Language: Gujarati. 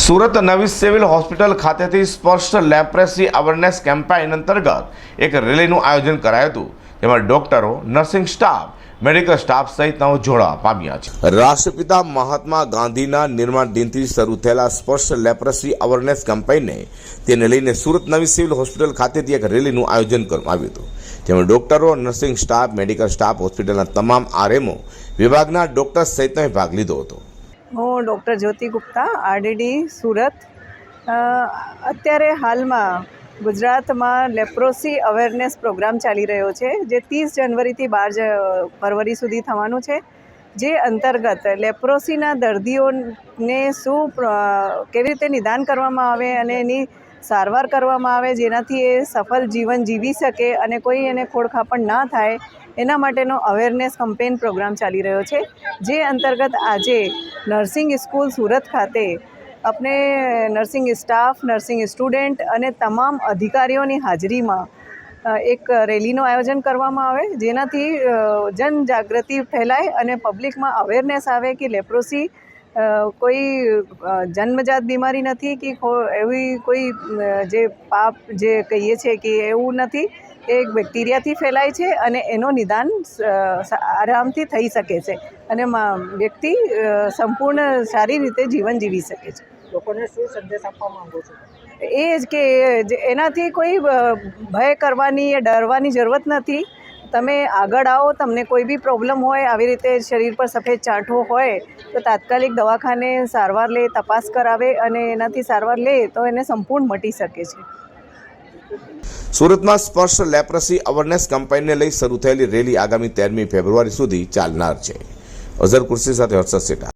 સુરત નવી સિવિલ હોસ્પિટલ ખાતેથી સ્પષ્ટ લેપ્રેસી અવેરનેસ કેમ્પેઇન અંતર્ગત એક રેલીનું આયોજન કરાયું હતું, જેમાં ડોક્ટરો, નર્સિંગ સ્ટાફ, મેડિકલ સ્ટાફ સહિત નવ જોડા પામ્યા છે. રાષ્ટ્રપિતા મહાત્મા ગાંધીના નિર્માણ દિનથી શરૂ થયેલા સ્પષ્ટ લેપ્રેસી અવેરનેસ કેમ્પેઇનને તેને લઈને સુરત નવી સિવિલ હોસ્પિટલ ખાતેથી એક રેલીનું આયોજન કરવામાં આવ્યું હતું, જેમાં ડોક્ટરો, નર્સિંગ સ્ટાફ, મેડિકલ સ્ટાફ, હોસ્પિટલના તમામ આરએમઓ વિભાગના ડોક્ટર સહિતનો ભાગ લીધો હતો. હું ડૉક્ટર જ્યોતિ ગુપ્તા, આરડીડી, સુરત. અત્યારે હાલમાં ગુજરાતમાં લેપ્રોસી અવેરનેસ પ્રોગ્રામ ચાલી રહ્યો છે, જે ત્રીસ જનવરીથી બાર ફરવરી સુધી થવાનું છે. જે અંતર્ગત લેપ્રોસીના દર્દીઓને શું કેવી રીતે નિદાન કરવામાં આવે અને એની સારવાર કરવામાં આવે, જેનાથી એ સફળ જીવન જીવી શકે અને કોઈ એને ખોડખાપણ ના થાય, એના માટેનો અવેરનેસ કમ્પેન પ્રોગ્રામ ચાલી રહ્યો છે. જે અંતર્ગત આજે નર્સિંગ સ્કૂલ સુરત ખાતે આપણે નર્સિંગ સ્ટાફ, નર્સિંગ સ્ટુડન્ટ અને તમામ અધિકારીઓની હાજરીમાં એક રેલીનું આયોજન કરવામાં આવે, જેનાથી જનજાગૃતિ ફેલાય અને પબ્લિકમાં અવેરનેસ આવે કે લેપ્રોસી કોઈ જન્મજાત બીમારી નથી કે એવી કોઈ જે પાપ જે કહીએ છીએ કે એવું નથી. એ બેક્ટેરિયાથી ફેલાય છે અને એનો નિદાન આરામથી થઈ શકે છે અને વ્યક્તિ સંપૂર્ણ સારી રીતે જીવન જીવી શકે છે. લોકોને શું સંદેશ આપવા માંગો છો? એ જ કે એનાથી કોઈ ભય કરવાની એ ડરવાની જરૂરત નથી. તમે આગળ આવો તમને કોઈ બી પ્રોબ્લેમ હોય આવી રીતે શરીર પર સફેદ ચાંઠો હોય તો તાત્કાલિક દવાખાને સારવાર લે તપાસ કરાવે અને એનાથી સારવાર લે તો એને સંપૂર્ણ મટી શકે છે. સુરતમાં સ્પર્શ લેપ્રસી અવેરનેસ કેમ્પેઇનને લઈ શરૂ થયેલી રેલી આગામી તેરમી ફેબ્રુઆરી સુધી ચાલનાર છે. અઝર કુર્સી સાથે હર્ષદ